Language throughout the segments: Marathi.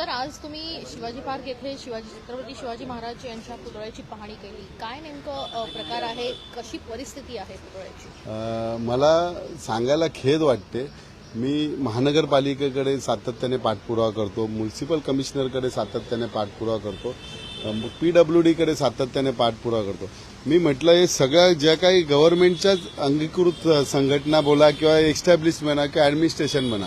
सर आज तुम्ही शिवाजी पार्क येथे शिवाजी छत्रपती शिवाजी महाराज यांच्या पुतळ्याची पाहणी केली. काय नेमकं प्रकार आहे? कशी परिस्थिती आहे पुतळ्याची? मला सांगायला खेद वाटते. मी महानगरपालिकेकडे सातत्याने पाठपुरावा करतो म्युन्सिपल कमिशनरकडे सातत्याने पाठपुरावा करतो पी डब्ल्यू डीकडे सातत्याने पाठपुरावा करतो. मी म्हटलं हे सगळ्या ज्या काही गव्हर्नमेंटच्याच अंगीकृत संघटना बोला किंवा एस्टॅब्लिश म्हणा किंवा ॲडमिनिस्ट्रेशन म्हणा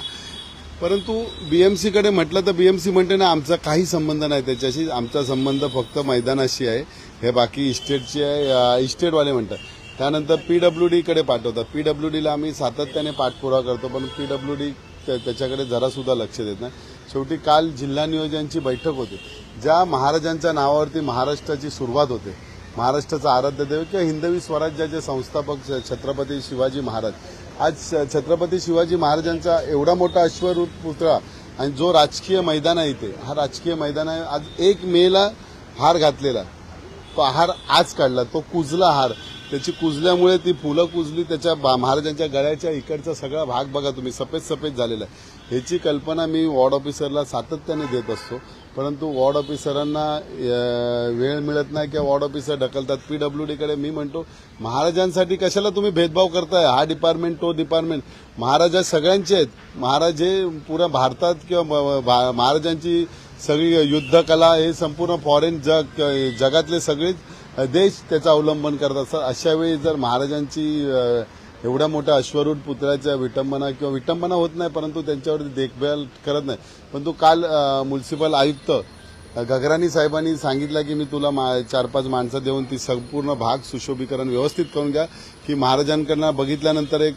परंतु बीएमसीकडे म्हटलं तर बीएमसी म्हणते ना आमचा काही संबंध नाही त्याच्याशी. आमचा संबंध फक्त मैदानाशी आहे. हे बाकी इस्टेटची आहे. इस्टेटवाले म्हणतात. त्यानंतर पी डब्ल्यू डीकडे पाठवतात. पी डब्ल्यू डीला आम्ही सातत्याने पाठपुरावा करतो पण पी डब्ल्यू डी त्याच्याकडे जरासुद्धा लक्ष देत नाही. शेवटी काल जिल्हा नियोजनची बैठक होती. ज्या महाराजांच्या नावावरती महाराष्ट्राची सुरुवात होते महाराष्ट्राचा आराध्य देव किंवा हिंदवी स्वराज्याचे संस्थापक छ- छत्रपती शिवाजी महाराज आज छ- छत्रपती शिवाजी महाराजांचा एवढा मोठा अश्वरूप पुतळा आणि जो राजकीय मैदान आहे इथे हा राजकीय मैदान आहे. आज एक मेला हार घातलेला. तो हार आज काढला. तो कुजला हार. त्याची कुजल्यामुळे ती फुलं कुजली त्याच्या महाराजांच्या गळ्याच्या इकडचा सगळा भाग बघा तुम्ही सफेद सफेद झालेला आहे. ह्याची कल्पना मी वॉर्ड ऑफिसरला सातत्याने देत असतो. परंतु वॉर्ड ऑफिसरांना वेळ मिळत नाही किंवा वॉर्ड ऑफिसर ढकलतात. पी डब्ल्यू डीकडे मी म्हणतो महाराजांसाठी कशाला तुम्ही भेदभाव करताय? हा डिपार्टमेंट तो डिपार्टमेंट. महाराज सगळ्यांचे आहेत. महाराज हे पुऱ्या भारतात किंवा भा- महाराजांची सगळी युद्धकला हे संपूर्ण फॉरेन जग जगातले सगळेच देश त्याचा अवलंबन करतात. असतात अशावेळी जर महाराजांची एवढ्या मोठ्या अश्वरूढ पुतळ्याच्या विटंबना किंवा विटंबना होत नाही परंतु त्यांच्यावरती देखभाल करत नाही. परंतु काल म्युन्सिपल आयुक्त गगराणी साहेबांनी सांगितलं की मी तुला मा- चार पाच माणसं देऊन ती संपूर्ण भाग सुशोभीकरण व्यवस्थित करून घ्या. की महाराजांकडनं बघितल्यानंतर एक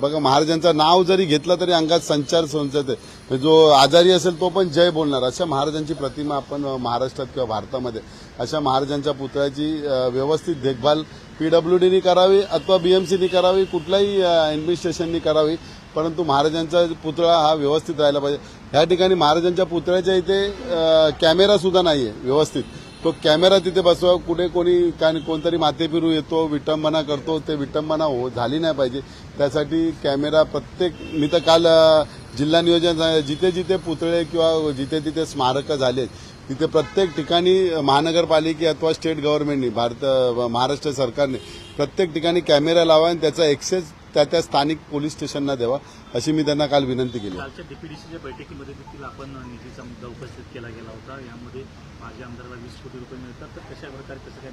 बघा महाराजांचं नाव जरी घेतलं तरी अंगात संचार संचते म्हणजे जो आजारी असेल तो पण जय बोलणार. अशा महाराजांची प्रतिमा आपण महाराष्ट्रात किंवा भारतामध्ये अशा महाराजांच्या पुतळ्याची व्यवस्थित देखभाल पीडब्ल्यूडीनी करावी अथवा बीएमसीनी करावी कुठल्याही ॲडमिनिस्ट्रेशननी करावी. परंतु महाराजांचा पुतळा हा व्यवस्थित राहिला पाहिजे. ह्या ठिकाणी महाराजांच्या पुतळ्याच्या इथे कॅमेरा सुद्धा आहे व्यवस्थित. तो कॅमेरा तिथे बसवा कुठे कोणी काय कोणतरी माथेपिरू येतो विटंबना करतो ते विटंबना हो झाली नाही पाहिजे. त्यासाठी कॅमेरा प्रत्येक मी तर काल जिल्हा नियोजन जिथे जिथे पुतळे किंवा जिथे तिथे स्मारकं झालेत तिथे प्रत्येक ठिकाणी महानगरपालिके अथवा स्टेट गव्हर्नमेंटनी भारत महाराष्ट्र सरकारने प्रत्येक ठिकाणी कॅमेरा लावा आणि त्याचा एक्सेस त्या त्या स्थानिक पोलीस स्टेशनना द्यावा अशी मी त्यांना काल विनंती केली. कालच्या डीपीडीसीच्या बैठकीमध्ये देखील आपण निधीचा मुद्दा उपस्थित केला गेला होता. यामध्ये माझ्या आमदाराला वीस कोटी रुपये मिळतात. तर कशा प्रकारे कसं काय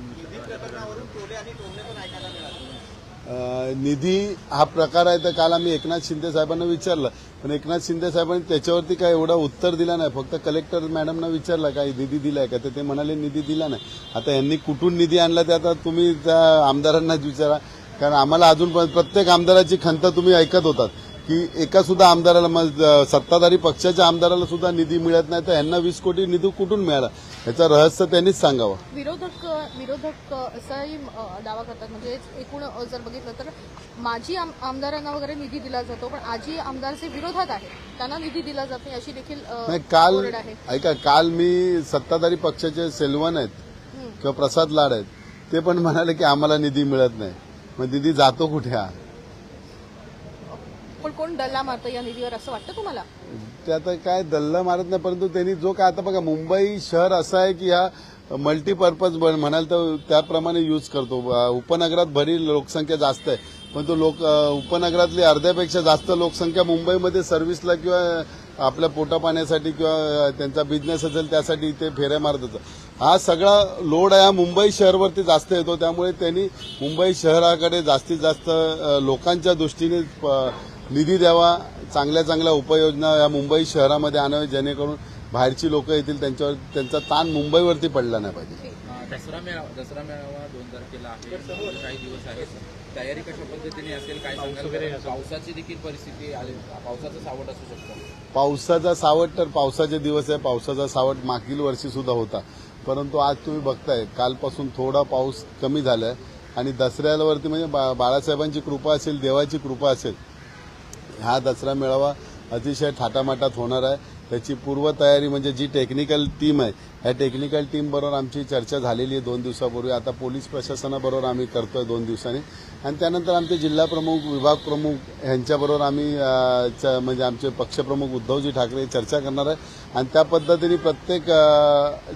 निधी हा प्रकार आहे तर काल आम्ही एकनाथ शिंदे साहेबांना विचारलं. पण एकनाथ शिंदे साहेबांनी त्याच्यावरती काय एवढं उत्तर दिलं नाही. फक्त कलेक्टर मॅडमना विचारलं काय निधी दिलाय का? तर ते म्हणाले निधी दिला नाही. आता यांनी कुठून निधी आणला ते आता तुम्ही त्या आमदारांनाच विचारा. कारण आम्हाला अजून पण प्रत्येक आमदाराची खंत तुम्ही ऐकत होतात की एका सुद्धा आमदाराला मग सत्ताधारी पक्षाच्या आमदाराला सुद्धा निधी मिळत नाही तर यांना वीस कोटी निधी कुठून मिळाला? याचं रहस्य त्यांनीच सांगावं. विरोधक विरोधक असाही दावा करतात. म्हणजे एकूण जर बघितलं तर माजी आम- आमदारांना वगैरे निधी दिला जातो पण आजी आमदार जे विरोधात आहे त्यांना निधी दिला जात नाही अशी देखील नाही काल ऐका काल मी सत्ताधारी पक्षाचे सेल्वन आहेत. किंवा प्रसाद लाड आहेत ते पण म्हणाले की आम्हाला निधी मिळत नाही. मग निधी जातो कुठे हा? पण कोण डल्ला मारतं या निधीवर असं वाटतं तुम्हाला? ते आता काय दल्ला मारत नाही परंतु त्यांनी जो काय आता बघा मुंबई शहर असं आहे की हा मल्टीपर्पज म्हणाल तर त्याप्रमाणे यूज करतो. उपनगरात भरी लोकसंख्या जास्त आहे. पण तो लोक उपनगरातली अर्ध्यापेक्षा जास्त लोकसंख्या मुंबईमध्ये सर्व्हिसला किंवा आपल्या पोटापाण्यासाठी किंवा त्यांचा बिझनेस असेल त्यासाठी इथे फेऱ्या मारत होतं. हा सगळा लोड आहे हा मुंबई शहरवरती जास्त येतो. त्यामुळे त्यांनी मुंबई शहराकडे जास्तीत जास्त लोकांच्या दृष्टीने प- निधी द्यावा. चांगल्या चांगल्या उपाययोजना या मुंबई शहरामध्ये आणावी जेणेकरून बाहेरची लोक येतील त्यांच्यावर त्यांचा ताण मुंबईवरती पडला नाही पाहिजे. दसरा मेळावा दसरा मेळावा दोन तारखेला आहे. काही दिवस आहेत. तयारी कशा पद्धतीने असेल काय सांगाल? पावसाची देखील परिस्थिती आली. पावसाचं सावट असू शकतं. पावसाचा सावट तर पावसाचे दिवस आहे. पावसाचा सावट मागील वर्षी सुद्धा होता. परंतु आज तुम्ही बघताय कालपासून थोडा पाऊस कमी झालाय. आणि दसऱ्यावरती म्हणजे बा- बाळासाहेबांची कृपा असेल देवाची कृपा असेल हा दसरा मेळावा अतिशय थाटामाटात होणार आहे. त्याची पूर्वतयारी म्हणजे जी टेक्निकल टीम आहे ह्या टेक्निकल टीम बरोबर आमची चर्चा झालेली आहे दोन दिवसापूर्वी. आता पोलीस प्रशासनाबरोबर आम्ही करतोय दोन दिवसांनी. आणि त्यानंतर आमचे जिल्हा प्रमुख विभाग प्रमुख यांच्याबरोबर आम्ही म्हणजे आमचे पक्षप्रमुख उद्धवजी ठाकरे चर्चा करणार आहे. आणि त्या पद्धतीने प्रत्येक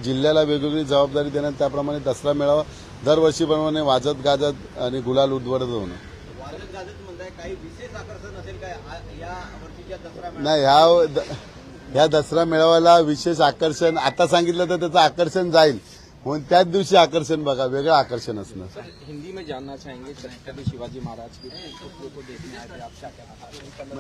जिल्ह्याला वेगवेगळी जबाबदारी देण्यात त्याप्रमाणे दसरा मेळावा दरवर्षीप्रमाणे वाजत गाजत आणि गुलाल उद्वडत होणं? नाही ह्या द- या दसरा मेळाव्याला विशेष आकर्षण आता सांगितलं तर त्याचं आकर्षण जाईल. हो, म्हणून त्याच दिवशी आकर्षण बघा वेगळं आकर्षण असणार. हिंदी में जानना चाहेंगे शिवाजी महाराज की